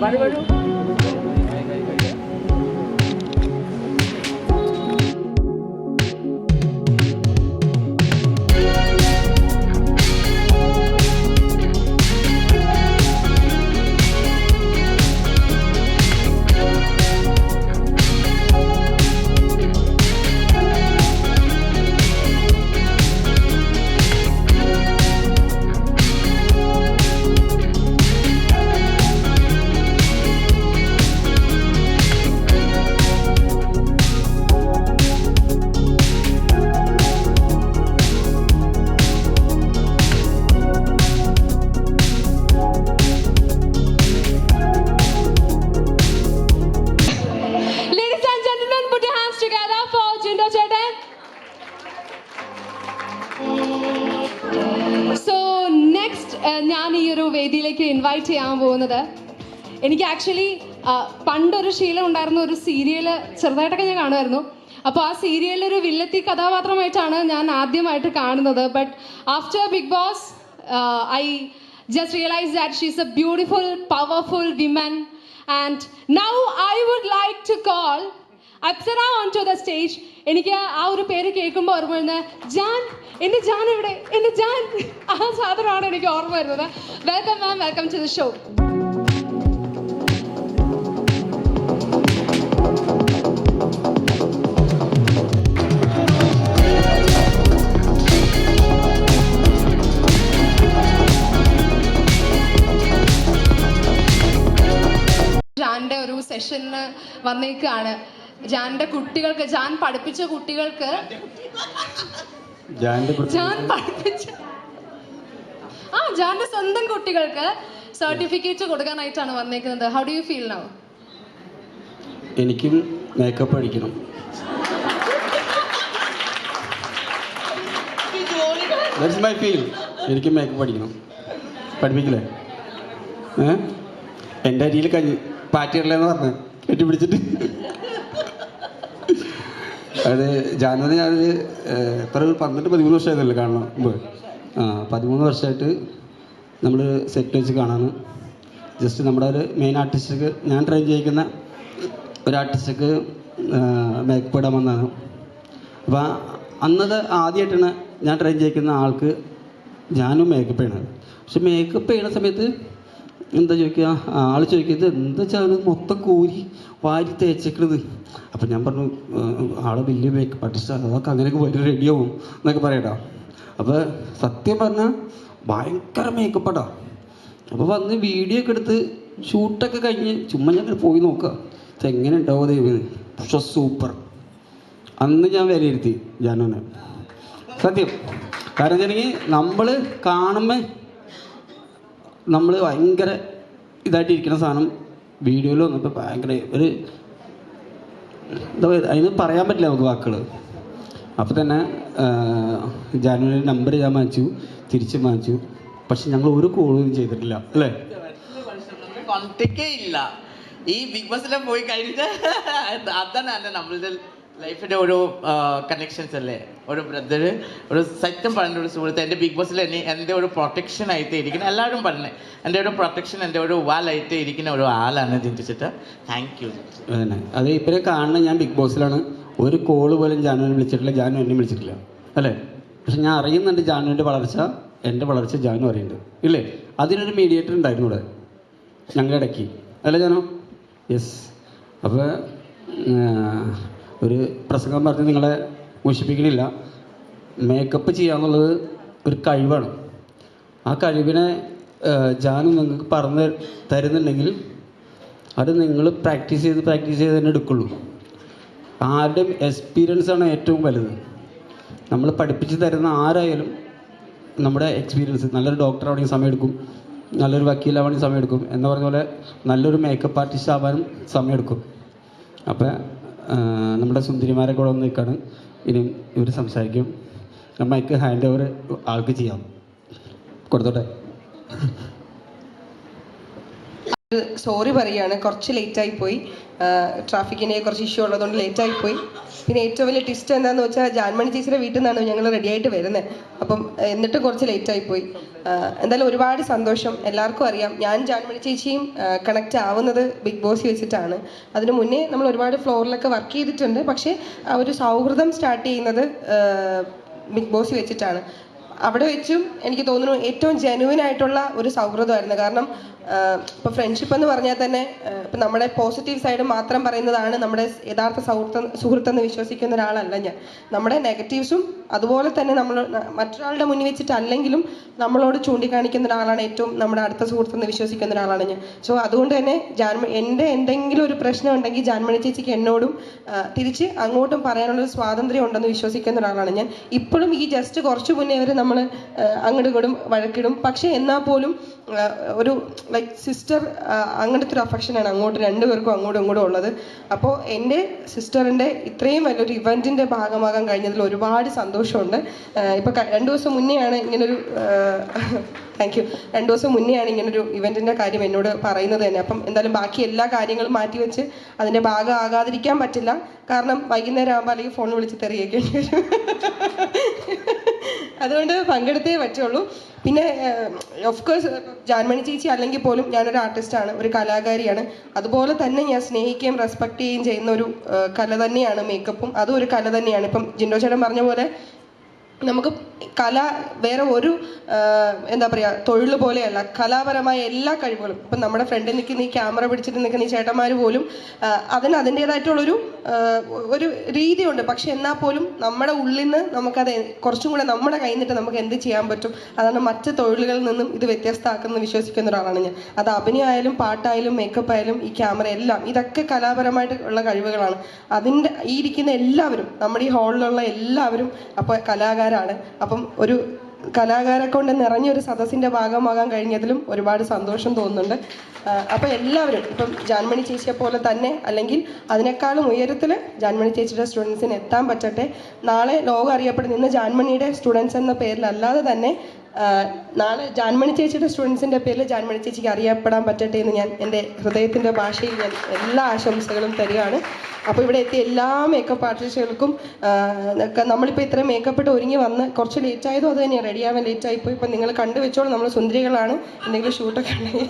बारे बारे। ഞാൻ ഈ ഒരു വേദിയിലേക്ക് ഇൻവൈറ്റ് ചെയ്യാൻ പോകുന്നത്. എനിക്ക് ആക്ച്വലി പണ്ടൊരു ശീലം ഉണ്ടായിരുന്ന ഒരു സീരിയൽ ചെറുതായിട്ടൊക്കെ ഞാൻ കാണുമായിരുന്നു. അപ്പോൾ ആ സീരിയലിൽ ഒരു വില്ലത്തി കഥാപാത്രമായിട്ടാണ് ഞാൻ ആദ്യമായിട്ട് കാണുന്നത്. But after Bigg Boss I just realise that she's a beautiful powerful women and now I would like to call Apsara on to the stage എനിക്ക് ആ ഒരു പേര് കേൾക്കുമ്പോൾ ഓർമ്മ വരുന്നത് ജാൻ. എന്റെ ജാൻ എവിടെ? എന്റെ ജാൻ. ആ സാധനമാണ് എനിക്ക് ഓർമ്മ വരുന്നത്. Welcome ma'am welcome to the show ജാന്റെ ഒരു സെഷന് വന്നേക്കാണ്. ജാന്റെ കുട്ടികൾക്ക് ജാൻ പഠിപ്പിച്ച കുട്ടികൾക്ക്. ജാൻ പഠിപ്പിച്ച ആ ജാന്റെ സ്വന്തം കുട്ടികൾക്ക് സർട്ടിഫിക്കറ്റ് കൊടുക്കാനായിട്ടാണ് വന്നേക്കുന്നത്. How do you feel now എനിക്കും മേക്കപ്പ് അടിക്കണം. ദാറ്റ്സ് മൈ ഫീൽ എനിക്കും മേക്കപ്പ് അടിക്കണം. പഠിപ്പിക്കില്ലേ? ഏ? എന്റെ അരിയിൽ കഞ്ഞി പാറ്റിയിടലെന്ന് പറഞ്ഞ്. കെട്ടിപ്പിടിച്ചിട്ട്. അത് ജാനുവരി ഏഹ്, എത്ര പന്ത്രണ്ട് പതിമൂന്ന് വർഷമായതല്ലേ കാണണം മുമ്പ്? ആ പതിമൂന്ന് വർഷമായിട്ട് നമ്മൾ സെറ്റ് വെച്ച് കാണാണ്. ജസ്റ്റ് നമ്മുടെ ഒരു മെയിൻ ആർട്ടിസ്റ്റക്ക് ഞാൻ ട്രെയിൻ ചെയ്യിക്കുന്ന ഒരു ആർട്ടിസ്റ്റക്ക് മേക്കപ്പ് ഇടാൻ വന്നതാണ്. അപ്പോൾ അന്നത് ആദ്യമായിട്ടാണ് ഞാൻ ട്രെയിൻ ചെയ്യിക്കുന്ന ആൾക്ക് ഞാനും മേക്കപ്പ് ചെയ്യണത് പക്ഷെ മേക്കപ്പ് ചെയ്യണ സമയത്ത് എന്താ ചോദിക്കുക? ആൾ ചോദിക്കുന്നത് എന്താ വെച്ചാൽ മൊത്തം കൂരി വാരി തേച്ചേക്കണത്. അപ്പം ഞാൻ പറഞ്ഞു ആൾ വലിയ മേക്കപ്പ് ആർട്ടിസ്റ്റ് അതൊക്കെ അങ്ങനെയൊക്കെ വലിയ റെഡിയാവും എന്നൊക്കെ പറയട്ടോ. അപ്പോൾ സത്യം പറഞ്ഞാൽ ഭയങ്കര മേക്കപ്പാടാ അപ്പോൾ വന്ന് വീഡിയോ ഒക്കെ എടുത്ത് ഷൂട്ടൊക്കെ കഴിഞ്ഞ് ചുമ്മാ ഞാൻ ഇങ്ങനെ പോയി നോക്കുക. ഇത് എങ്ങനെ ഉണ്ടാവും ദൈവം പക്ഷെ സൂപ്പർ അന്ന് ഞാൻ വിലയിരുത്തി ജാനുവിനെ. സത്യം. കാരണം വെച്ചിട്ടുണ്ടെങ്കിൽ നമ്മൾ കാണുമ്പോൾ നമ്മൾ ഭയങ്കര ഇതായിട്ട് ഇരിക്കുന്ന സാധനം വീഡിയോയിൽ വന്നപ്പോൾ ഭയങ്കര ഒരു എന്താ പറയുക അതിന് പറയാൻ പറ്റില്ല നമുക്ക് വാക്കുകൾ അപ്പോൾ തന്നെ ജാനുവരി നമ്പർ ഞാൻ വാങ്ങിച്ചു തിരിച്ച് വാങ്ങിച്ചു. പക്ഷെ ഞങ്ങൾ ഒരു കോളും ചെയ്തിട്ടില്ല അല്ലേ? ഇല്ല. ഈ ബിഗ് ബോസിലെ പോയി കഴിഞ്ഞിട്ട് അതാണ് എന്റെ നമ്മളുടെ ലൈഫിന്റെ ഒരു കണക്ഷൻസ് അല്ലേ? ഒരു ബ്രദർ ഒരു സത്യം പറഞ്ഞ ഒരു സുഹൃത്ത് എന്റെ ബിഗ് ബോസിൽ എന്നെ എന്റെ ഒരു പ്രൊട്ടക്ഷൻ ആയിട്ട് ഇരിക്കുന്ന എല്ലാവരും പറഞ്ഞേ എന്റെ ഒരു പ്രൊട്ടക്ഷൻ എന്റെ ഒരു വാലായിട്ട് ഇരിക്കുന്ന ഒരു ആളാണ് ചിന്തിച്ചിട്ട് താങ്ക് യു അത് ഇപ്പം കാണുന്ന ഞാൻ ബിഗ് ബോസിലാണ് ഒരു കോൾ പോലും ജാനുവിനെ വിളിച്ചിട്ടില്ല ജാനു എന്നെ വിളിച്ചിട്ടില്ല. അല്ലേ? പക്ഷെ ഞാൻ അറിയുന്നുണ്ട് ജാനുവിന്റെ വളർച്ച എന്റെ വളർച്ച ജാനു അറിയുന്നുണ്ട്. ഇല്ലേ? അതിനൊരു മീഡിയേറ്റർ ഉണ്ടായിരുന്നു ഇവിടെ ഞങ്ങളുടെ ഇടയ്ക്ക്. അല്ലേ ജാനു? യെസ് അപ്പോൾ ഒരു പ്രസംഗം പറഞ്ഞ് നിങ്ങളെ മോശിപ്പിക്കണില്ല മേക്കപ്പ് ചെയ്യാന്നുള്ളത് ഒരു കഴിവാണ്. ആ കഴിവിനെ ജാനു നിങ്ങൾക്ക് പറഞ്ഞു തരുന്നുണ്ടെങ്കിൽ അത് നിങ്ങൾ പ്രാക്ടീസ് ചെയ്ത് പ്രാക്ടീസ് ചെയ്ത് തന്നെ എടുക്കുള്ളൂ. ആരുടെയും എക്സ്പീരിയൻസ് ആണ് ഏറ്റവും വലുത്. നമ്മൾ പഠിപ്പിച്ച് തരുന്ന ആരായാലും നമ്മുടെ എക്സ്പീരിയൻസ് നല്ലൊരു ഡോക്ടർ ആവണമെങ്കിൽ സമയമെടുക്കും നല്ലൊരു വക്കീലാവണമെങ്കിൽ സമയമെടുക്കും എന്ന് പറഞ്ഞ പോലെ നല്ലൊരു മേക്കപ്പ് ആർട്ടിസ്റ്റ് ആവാനും സമയമെടുക്കും അപ്പോൾ നമ്മുടെ സുന്ദരിമാരെ കൂടെ ഒന്ന് നിൽക്കാണ്. ഇനി ഇവർ സംസാരിക്കും. മൈക്ക് ഹാൻഡ് ഓവർ ആൾക്ക് ചെയ്യാം. കൊടുത്തോട്ടെ? സോറി പറയാണ്. കുറച്ച് ലേറ്റായി പോയി. ട്രാഫിക്കിന്റെ കുറച്ച് ഇഷ്യൂ ഉള്ളതുകൊണ്ട് ലേറ്റായി പോയി. പിന്നെ ഏറ്റവും വലിയ ട്വിസ്റ്റ് എന്താണെന്ന് വെച്ചാൽ ജാൻമണി ചേച്ചിയുടെ വീട്ടിൽ നിന്നാണ് ഞങ്ങൾ റെഡി ആയിട്ട് വരുന്നത് അപ്പം എന്നിട്ടും കുറച്ച് ലേറ്റായി പോയി. എന്തായാലും ഒരുപാട് സന്തോഷം. എല്ലാവർക്കും അറിയാം. ഞാൻ ജാൻമണി ചേച്ചിയും കണക്റ്റ് ആവുന്നത് ബിഗ് ബോസ് വെച്ചിട്ടാണ്. അതിനു മുന്നേ നമ്മൾ ഒരുപാട് ഫ്ലോറിലൊക്കെ വർക്ക് ചെയ്തിട്ടുണ്ട്. പക്ഷേ ആ ഒരു സൗഹൃദം സ്റ്റാർട്ട് ചെയ്യുന്നത് ബിഗ് ബോസ് വെച്ചിട്ടാണ്. അവിടെ വെച്ചും എനിക്ക് തോന്നുന്നു ഏറ്റവും ജെനുവിൻ ആയിട്ടുള്ള ഒരു സൗഹൃദമായിരുന്നു. കാരണം ഇപ്പോൾ ഫ്രണ്ട്ഷിപ്പ് എന്ന് പറഞ്ഞാൽ തന്നെ ഇപ്പം നമ്മുടെ പോസിറ്റീവ് സൈഡ് മാത്രം പറയുന്നതാണ് നമ്മുടെ യഥാർത്ഥ സൗഹൃദം സുഹൃത്തെന്ന് വിശ്വസിക്കുന്ന ഒരാളല്ല ഞാൻ. നമ്മുടെ നെഗറ്റീവ്സും അതുപോലെ തന്നെ നമ്മൾ മറ്റൊരാളുടെ മുന്നിൽ വെച്ചിട്ടല്ലെങ്കിലും നമ്മളോട് ചൂണ്ടിക്കാണിക്കുന്ന ഒരാളാണ് ഏറ്റവും നമ്മുടെ അടുത്ത സുഹൃത്തെന്ന് വിശ്വസിക്കുന്ന ഒരാളാണ് ഞാൻ. സോ അതുകൊണ്ട് തന്നെ ജാൻമ എന്റെ എന്തെങ്കിലും ഒരു പ്രശ്നം ഉണ്ടെങ്കിൽ ജാൻമണി ചേച്ചിക്ക് എന്നോടും തിരിച്ച് അങ്ങോട്ടും പറയാനുള്ളൊരു സ്വാതന്ത്ര്യം ഉണ്ടെന്ന് വിശ്വസിക്കുന്ന ഒരാളാണ് ഞാൻ. ഇപ്പോഴും ഈ ജസ്റ്റ് കുറച്ച് മുന്നേ വരെ നമ്മൾ അങ്ങോട്ടും ഇങ്ങോട്ടും വഴക്കിടും. പക്ഷേ എന്നാൽ പോലും ഒരു ലൈക്ക് സിസ്റ്റർ അങ്ങനത്തെ ഒരു അഫക്ഷനാണ് അങ്ങോട്ട് രണ്ടുപേർക്കും അങ്ങോട്ടും ഇങ്ങോട്ടും ഉള്ളത്. അപ്പോൾ എന്റെ സിസ്റ്ററിന്റെ ഇത്രയും വലിയൊരു ഇവന്റിന്റെ ഭാഗമാകാൻ കഴിഞ്ഞതിൽ ഒരുപാട് സന്തോഷമുണ്ട്. ഇപ്പോൾ രണ്ട് ദിവസം മുന്നെയാണ് ഇങ്ങനൊരു താങ്ക് യു രണ്ട് ദിവസം മുന്നെയാണ് ഇങ്ങനൊരു ഇവന്റിന്റെ കാര്യം എന്നോട് പറയുന്നത് തന്നെ. അപ്പം എന്തായാലും ബാക്കി എല്ലാ കാര്യങ്ങളും മാറ്റി വെച്ച് അതിന്റെ ഭാഗമാകാതിരിക്കാൻ പറ്റില്ല. കാരണം വൈകുന്നേരം ആകുമ്പോൾ അല്ലെങ്കിൽ ഫോൺ വിളിച്ച് തെറിയേക്കേണ്ടി വരും. അതുകൊണ്ട് പങ്കെടുത്തേ പറ്റുള്ളൂ. പിന്നെ ഓഫ് കോഴ്സ് ജാൻമണി ചേച്ചി അല്ലെങ്കിൽ പോലും ഞാനൊരു ആർട്ടിസ്റ്റാണ് ഒരു കലാകാരിയാണ്. അതുപോലെ തന്നെ ഞാൻ സ്നേഹിക്കുകയും റെസ്പെക്ട് ചെയ്യുകയും ചെയ്യുന്ന ഒരു കല തന്നെയാണ് മേക്കപ്പും അതും ഒരു കല തന്നെയാണ്. ഇപ്പം ജിൻഡോ ചേട്ടൻ പറഞ്ഞ പോലെ നമുക്ക് കല വേറെ ഒരു എന്താ പറയുക തൊഴിൽ പോലെയല്ല. കലാപരമായ എല്ലാ കഴിവുകളും. ഇപ്പം നമ്മുടെ ഫ്രണ്ടിൽ നിൽക്കുന്ന ഈ ക്യാമറ പിടിച്ചിട്ട് നിൽക്കുന്ന ഈ ചേട്ടന്മാർ പോലും അതിന് അതിന്റേതായിട്ടുള്ളൊരു ഒരു രീതിയുണ്ട്. പക്ഷെ എന്നാൽ പോലും നമ്മുടെ ഉള്ളിൽ നിന്ന് നമുക്കത് കുറച്ചും കൂടെ നമ്മുടെ കയ്യിൽ നിന്നിട്ട് നമുക്ക് എന്ത് ചെയ്യാൻ പറ്റും? അതാണ് മറ്റ് തൊഴിലുകളിൽ നിന്നും ഇത് വ്യത്യസ്തമാക്കുന്നത് വിശ്വസിക്കുന്ന ഒരാളാണ് ഞാൻ. അത് അഭിനയമായാലും പാട്ടായാലും മേക്കപ്പ് ആയാലും ഈ ക്യാമറ എല്ലാം ഇതൊക്കെ കലാപരമായിട്ട് ഉള്ള കഴിവുകളാണ്. അതിന്റെ ഈ ഇരിക്കുന്ന എല്ലാവരും നമ്മുടെ ഈ ഹാളിലുള്ള എല്ലാവരും അപ്പോൾ കലാകാരാണ്. അപ്പം ഒരു കലാകാരെ കൊണ്ട് നിറഞ്ഞൊരു സദസ്സിന്റെ ഭാഗമാകാൻ കഴിഞ്ഞതിലും ഒരുപാട് സന്തോഷം തോന്നുന്നുണ്ട്. അപ്പോൾ എല്ലാവരും ഇപ്പം ജാൻമണി ചേച്ചിയെ പോലെ തന്നെ അല്ലെങ്കിൽ അതിനേക്കാളും ഉയരത്തിൽ ജാൻമണി ചേച്ചിയുടെ സ്റ്റുഡൻസിന് എത്താൻ പറ്റട്ടെ. നാളെ ലോകം അറിയപ്പെടുന്ന ഇന്ന് ജാൻമണിയുടെ സ്റ്റുഡൻസ് എന്ന പേരിലല്ലാതെ തന്നെ നാളെ ജാൻമണി ചേച്ചിയുടെ സ്റ്റുഡൻസിന്റെ പേരിൽ ജാൻമണി ചേച്ചിക്ക് അറിയപ്പെടാൻ പറ്റട്ടെ എന്ന് ഞാൻ എന്റെ ഹൃദയത്തിന്റെ ഭാഷയിൽ ഞാൻ എല്ലാ ആശംസകളും തരികയാണ്. അപ്പോൾ ഇവിടെ എത്തിയ എല്ലാ മേക്കപ്പ് ആർട്ടിസ്റ്റുകൾക്കും നമ്മളിപ്പോൾ ഇത്ര മേക്കപ്പ് ഇട്ട് ഒരുങ്ങി വന്ന് കുറച്ച് ലേറ്റ് ആയതും അത് തന്നെയാണ്. റെഡി ആവാൻ ലേറ്റ് ആയിപ്പോയി. ഇപ്പം നിങ്ങൾ കണ്ടു വെച്ചോളൂ. നമ്മൾ സുന്ദരികളാണ്. എന്തെങ്കിലും ഷൂട്ടൊക്കെ ഉണ്ടെങ്കിൽ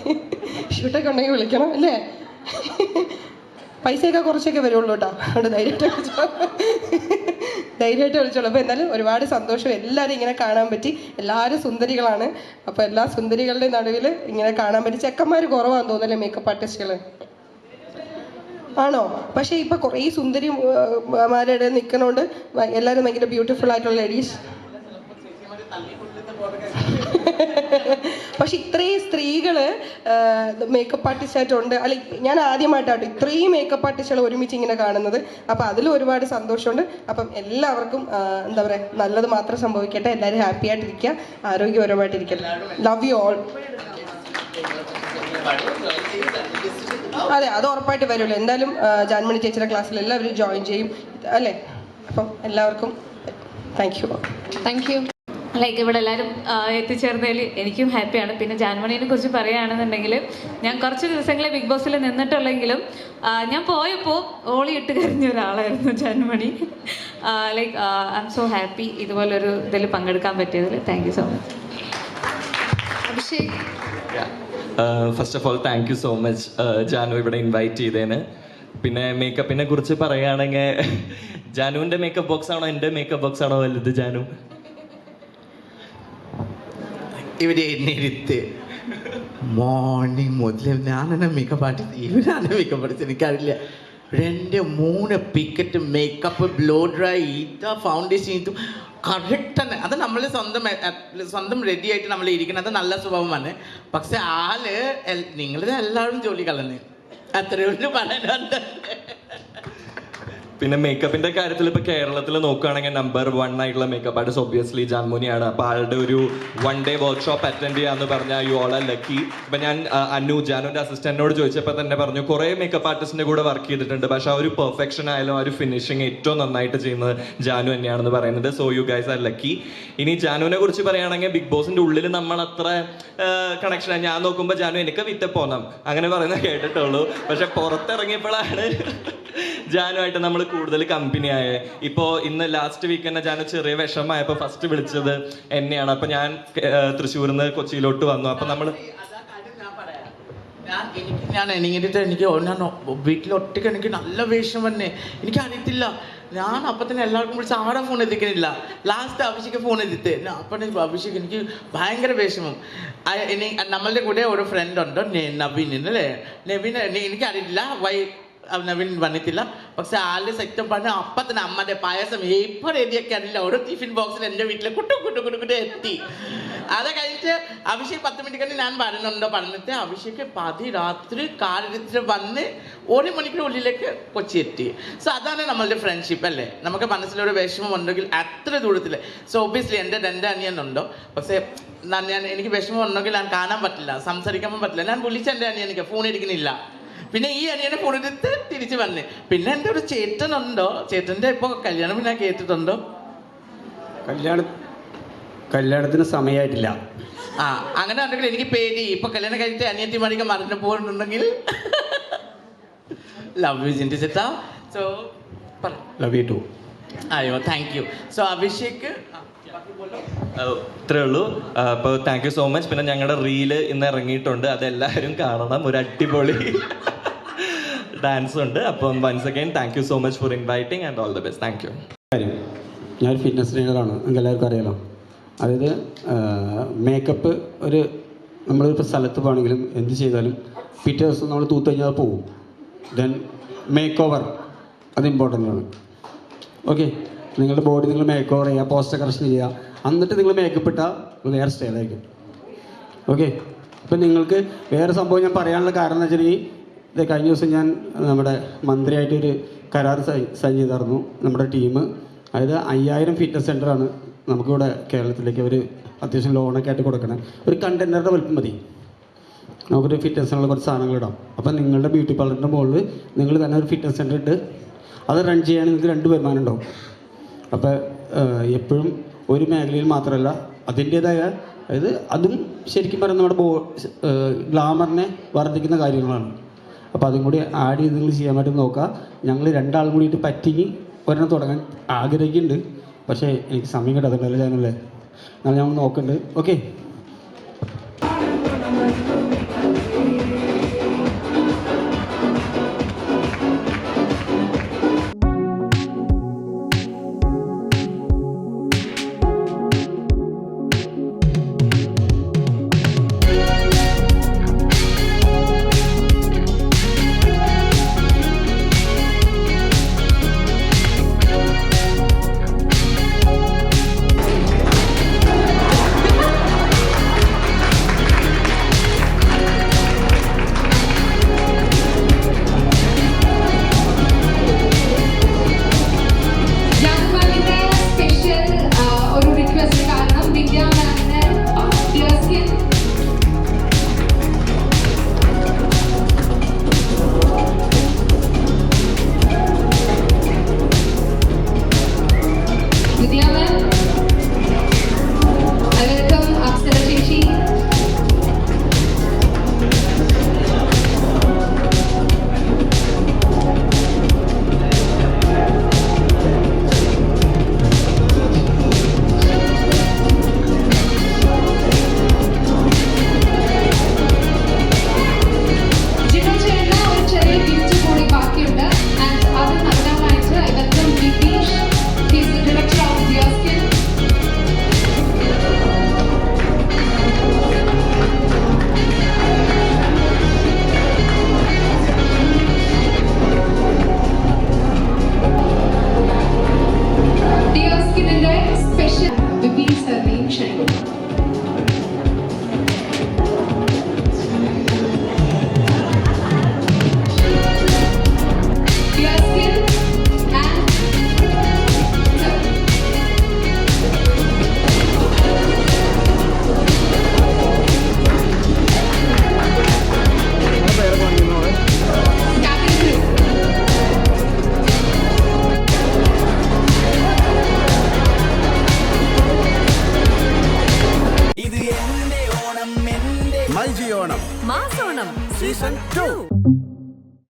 ഷൂട്ടൊക്കെ ഉണ്ടെങ്കിൽ വിളിക്കണം അല്ലേ? പൈസയൊക്കെ കുറച്ചൊക്കെ വരുള്ളൂ കേട്ടോ. അതുകൊണ്ട് ധൈര്യമായിട്ട് വിളിച്ചോ ധൈര്യമായിട്ട് വിളിച്ചോളൂ. അപ്പോൾ എന്നാലും ഒരുപാട് സന്തോഷം. എല്ലാവരും ഇങ്ങനെ കാണാൻ പറ്റി. എല്ലാവരും സുന്ദരികളാണ്. അപ്പോൾ എല്ലാ സുന്ദരികളുടെയും നടുവിൽ ഇങ്ങനെ കാണാൻ പറ്റി. ചെക്കന്മാർ കുറവാണെന്ന് തോന്നല്ലേ മേക്കപ്പ് ആർട്ടിസ്റ്റുകൾ ആണോ? പക്ഷേ ഇപ്പോൾ കുറേ സുന്ദരിമാരുടെ നിൽക്കണോണ്ട് എല്ലാവരും ഭയങ്കര ബ്യൂട്ടിഫുൾ ആയിട്ടുള്ള ലേഡീസ് പക്ഷെ ഇത്രയും സ്ത്രീകൾ മേക്കപ്പ് ആർട്ടിസ്റ്റായിട്ടുണ്ട് അല്ലെ ഞാൻ ആദ്യമായിട്ടാട്ടോ ഇത്രയും മേക്കപ്പ് ആർട്ടിസ്റ്റുകൾ ഒരുമിച്ച് ഇങ്ങനെ കാണുന്നത്. അപ്പൊ അതിൽ ഒരുപാട് സന്തോഷമുണ്ട്. അപ്പം എല്ലാവർക്കും എന്താ പറയാ നല്ലത് മാത്രം സംഭവിക്കട്ടെ. എല്ലാവരും ഹാപ്പി ആയിട്ടിരിക്കുക. ആരോഗ്യപരമായിട്ടിരിക്കട്ടെ. ലവ് യു ഓൾ അതെ അത് ഉറപ്പായിട്ട് വരുമല്ലോ എന്തായാലും ജാൻമണി ചേച്ചിയുടെ ക്ലാസ്സിൽ എല്ലാവരും ജോയിൻ ചെയ്യും. അല്ലേ? അപ്പം എല്ലാവർക്കും thank you thank you like ഇവിടെ എല്ലാവരും എത്തിച്ചേർന്നതിൽ എനിക്കും ഹാപ്പിയാണ്. പിന്നെ ജാൻമണിനെ കുറിച്ച് പറയുകയാണെന്നുണ്ടെങ്കിൽ ഞാൻ കുറച്ച് ദിവസങ്ങളെ ബിഗ് ബോസിൽ നിന്നിട്ടുള്ളെങ്കിലും ഞാൻ പോയപ്പോൾ ഓളി ഇട്ട് കരഞ്ഞ ഒരാളായിരുന്നു Janmani. Like I'm so happy ഇതുപോലൊരു ഇതിൽ പങ്കെടുക്കാൻ പറ്റിയതിൽ thank you so much Abhishek. First of all thank you so much Janu ഇവിടെ ഇൻവൈറ്റ് ചെയ്തതിന് പിന്നെ മേക്കപ്പിനെ കുറിച്ച് പറയുകയാണെങ്കിൽ ജാനുവിന്റെ മേക്കപ്പ് ബോക്സ് ആണോ എന്റെ മേക്കപ്പ് ബോക്സ് ആണോ വലുത് ജാനു? ഇവിടെ എന്നെ ഇരുത്ത് മോർണിംഗ് മുതൽ ഞാൻ തന്നെ മേക്കപ്പ് ആർട്ടിസ്റ്റ് ഇവരാണ് മേക്കപ്പ് എനിക്കറിയില്ല. രണ്ട് മൂന്ന് പിക്കറ്റ് മേക്കപ്പ് ബ്ലോ ഡ്രൈ ഈത്ത ഫൗണ്ടേഷൻ ഈത്തും കറക്റ്റ് തന്നെ അത് നമ്മൾ സ്വന്തം സ്വന്തം റെഡി ആയിട്ട് നമ്മൾ ഇരിക്കുന്നത് നല്ല സ്വഭാവമാണ്. പക്ഷെ ആൾ നിങ്ങൾ എല്ലാവരും ജോലി കളഞ്ഞ്. അത്രയുള്ളൂ പറയാനുണ്ട് പിന്നെ മേക്കപ്പിന്റെ കാര്യത്തിൽ ഇപ്പൊ കേരളത്തിൽ നോക്കുകയാണെങ്കിൽ നമ്പർ വൺ ആയിട്ടുള്ള മേക്കപ്പ് ആർട്ടിസ്റ്റ് ഒബ്വിയസ്ലി ജാൻമോനിയാണ്. അപ്പൊ ആളുടെ ഒരു വൺ ഡേ വർക്ക്ഷോപ്പ് അറ്റൻഡ് ചെയ്യാന്ന് പറഞ്ഞാൽ യു ഓൾ ആർ ലക്കി ഇപ്പൊ ഞാൻ ആ, അനു ജാനുവിന്റെ അസിസ്റ്റന്റിനോട് ചോദിച്ചപ്പോൾ തന്നെ പറഞ്ഞു കുറെ മേക്കപ്പ് ആർട്ടിസ്റ്റിന്റെ കൂടെ വർക്ക് ചെയ്തിട്ടുണ്ട്. പക്ഷെ ആ ഒരു പെർഫെക്ഷൻ ആയാലും ആ ഒരു ഫിനിഷിങ് ഏറ്റവും നന്നായിട്ട് ചെയ്യുന്നത് ജാനു തന്നെയാണെന്ന് പറയുന്നത്. So you guys are lucky ഇനി ജാനുവിനെ കുറിച്ച് പറയുകയാണെങ്കിൽ ബിഗ് ബോസിന്റെ ഉള്ളിൽ നമ്മൾ അത്ര കണക്ഷൻ ഞാൻ നോക്കുമ്പോൾ ജാനു എനിക്ക് വിറ്റ പോണം. അങ്ങനെ പറയുന്നത് കേട്ടിട്ടുള്ളൂ. പക്ഷെ പുറത്തിറങ്ങിയപ്പോഴാണ് ജാനുമായിട്ട് നമ്മൾ കൂടുതൽ കമ്പനി ആയ ഇപ്പോ ഇന്ന് ലാസ്റ്റ് വീക്ക് തന്നെ ജാനു ചെറിയ വിഷമമായപ്പോ ഫസ്റ്റ് വിളിച്ചത് എന്നെയാണ്. അപ്പൊ ഞാൻ തൃശ്ശൂരിൽ നിന്ന് കൊച്ചിയിലോട്ട് വന്നു. അപ്പൊ നമ്മൾ ഞാൻ എനിക്ക് ഞാൻ എനിക്ക് ഞാൻ വീട്ടിൽ ഒറ്റയ്ക്ക് എനിക്ക് നല്ല വേഷം തന്നെ. എനിക്ക് അറിയത്തില്ല ഞാൻ അപ്പം തന്നെ എല്ലാവർക്കും വിളിച്ച് ആടെ ഫോൺ എത്തിക്കണില്ല? ലാസ്റ്റ് അഭിഷേക് ഫോൺ എത്തിത്ത്. അപ്പം അഭിഷേക് എനിക്ക് ഭയങ്കര വിഷമം. നമ്മളുടെ കൂടെ ഒരു ഫ്രണ്ട് ഉണ്ട് നവീൻ അല്ലേ? നവീൻ എനിക്ക് എനിക്കറിയില്ല വൈ നവീൻ വന്നിട്ടില്ല. പക്ഷെ ആളുടെ സെക്ടം പറഞ്ഞ അപ്പം തന്നെ പായസം ഇപ്പൊ റെഡിയൊക്കെ അറിയില്ല ഓരോ ടിഫിൻ ബോക്സിൽ എന്റെ വീട്ടിലെ കുട്ടു കുട്ടു കുട്ടു കുട്ടു എത്തി. അത് കഴിഞ്ഞിട്ട് അഭിഷേക് പത്ത് മിനിറ്റ് കഴിഞ്ഞ് ഞാൻ പറഞ്ഞുണ്ടോ പറഞ്ഞിട്ട് അഭിഷേക് പതി രാത്രി കാലെടുത്തിട്ട് വന്ന് ഒരു മണിക്കൂർ ഉള്ളിലേക്ക് കൊച്ചി എത്തി. സോ അതാണ് നമ്മളുടെ ഫ്രണ്ട്ഷിപ്പ് അല്ലേ? നമുക്ക് മനസ്സിലൊരു വിഷമം ഉണ്ടെങ്കിൽ അത്ര ദൂരത്തിൽ സോ ഒബ്വിയസ്ലി എന്റെ രണ്ട് അനിയനുണ്ടോ? പക്ഷേ ഞാൻ എനിക്ക് വിഷമം ഉണ്ടെങ്കിൽ ഞാൻ കാണാൻ പറ്റില്ല സംസാരിക്കാൻ പറ്റില്ല. ഞാൻ വിളിച്ച എന്റെ അനിയനിക്ക് ഫോൺ എടുക്കുന്നില്ല. പിന്നെ ഈ അനിയനെ ഫോൺ തിരിച്ചു വന്നേ പിന്നെ എന്റെ ഒരു ചേട്ടനുണ്ടോ? ചേട്ടന്റെ ഇപ്പോൾ കല്യാണം പിന്നെ കേട്ടിട്ടുണ്ടോ? കല്യാണ കല്യാണത്തിന് സമയമായിട്ടില്ല ആ അങ്ങനെ ഉണ്ടെങ്കിൽ എനിക്ക് പേടി. ഇപ്പൊ കല്യാണം അനിയത്തി അനിയത്തിമാരിക്ക് മറന്നു പോകുന്നുണ്ടെങ്കിൽ ലവ് യു ചിന്തിച്ചിട്ടാ ചേട്ടാ. സോ ലവ് യു ടു അയ്യോ താങ്ക് യു സോ അഭിഷേക് ഇത്രേ ഉള്ളൂ. അപ്പോൾ താങ്ക് യു സോ മച്ച് പിന്നെ ഞങ്ങളുടെ റീൽ ഇന്ന് ഇറങ്ങിയിട്ടുണ്ട്. അതെല്ലാവരും കാണണം. ഒരു അടിപൊളി ഡാൻസ് ഉണ്ട്. അപ്പം once again thank you so much for inviting and all the best thank you കാര്യം ഞാനൊരു ഫിറ്റ്നസ് ട്രെയിനറാണ് നിങ്ങൾക്ക് എല്ലാവർക്കും അറിയാലോ. അതായത് മേക്കപ്പ് ഒരു നമ്മളിപ്പോൾ സ്ഥലത്ത് പോകണമെങ്കിലും എന്ത് ചെയ്താലും പിറ്റേ ദിവസം നമ്മൾ തൂത്ത് കഴിഞ്ഞാൽ പോകും ദെൻ മേക്ക് ഓവർ അത് ഇമ്പോർട്ടന്റ് ആണ്. ഓക്കെ നിങ്ങളുടെ ബോഡി നിങ്ങൾ മേക്ക് ഓവർ ചെയ്യുക പോസ്റ്റർ കറക്ഷൻ ചെയ്യുക. എന്നിട്ട് നിങ്ങൾ മേക്കപ്പ് ഇട്ടാൽ വേറെ സ്റ്റൈലായിരിക്കും ഓക്കെ അപ്പം നിങ്ങൾക്ക് വേറെ സംഭവം ഞാൻ പറയാനുള്ള കാരണം എന്ന് വെച്ചിട്ടുണ്ടെങ്കിൽ ഇത് കഴിഞ്ഞ ദിവസം ഞാൻ നമ്മുടെ മന്ത്രിയായിട്ടൊരു കരാർ സൈൻ ചെയ്തായിരുന്നു നമ്മുടെ ടീം. അതായത് അയ്യായിരം ഫിറ്റ്നസ് സെന്ററാണ് നമുക്കിവിടെ കേരളത്തിലേക്ക് അവർ അത്യാവശ്യം ലോണൊക്കെ ആയിട്ട് കൊടുക്കണം. ഒരു കണ്ടെയ്നറുടെ വലുപ്പം മതി. നമുക്കൊരു ഫിറ്റ്നസ്സിനുള്ള കുറച്ച് സാധനങ്ങൾ ഇടാം. അപ്പം നിങ്ങളുടെ ബ്യൂട്ടി പാർലറിന്റെ മുകളിൽ നിങ്ങൾ തന്നെ ഒരു ഫിറ്റ്നസ് സെന്റർ ഇട്ട് അത് റൺ ചെയ്യാൻ നിങ്ങൾക്ക് രണ്ട് വരുമാനം ഉണ്ടാവും. അപ്പോൾ എപ്പോഴും ഒരു മേഖലയിൽ മാത്രമല്ല അതിന്റേതായ അതായത് അതും ശരിക്കും പറഞ്ഞാൽ നമ്മുടെ ബോ ഗ്ലാമറിനെ വർദ്ധിക്കുന്ന കാര്യങ്ങളാണ്. അപ്പോൾ അതും കൂടി ആഡ് ചെയ്ത് നിങ്ങൾ ചെയ്യാൻ പറ്റും നോക്കുക. ഞങ്ങൾ രണ്ടാളും കൂടിയിട്ട് പറ്റിങ്ങി ഒരെണ്ണം തുടങ്ങാൻ ആഗ്രഹിക്കുന്നുണ്ട്. പക്ഷേ എനിക്ക് സമയം കിട്ടാത്തല്ലോ ചാനലേ എന്നാൽ ഞാൻ നോക്കുന്നുണ്ട്. ഓക്കെ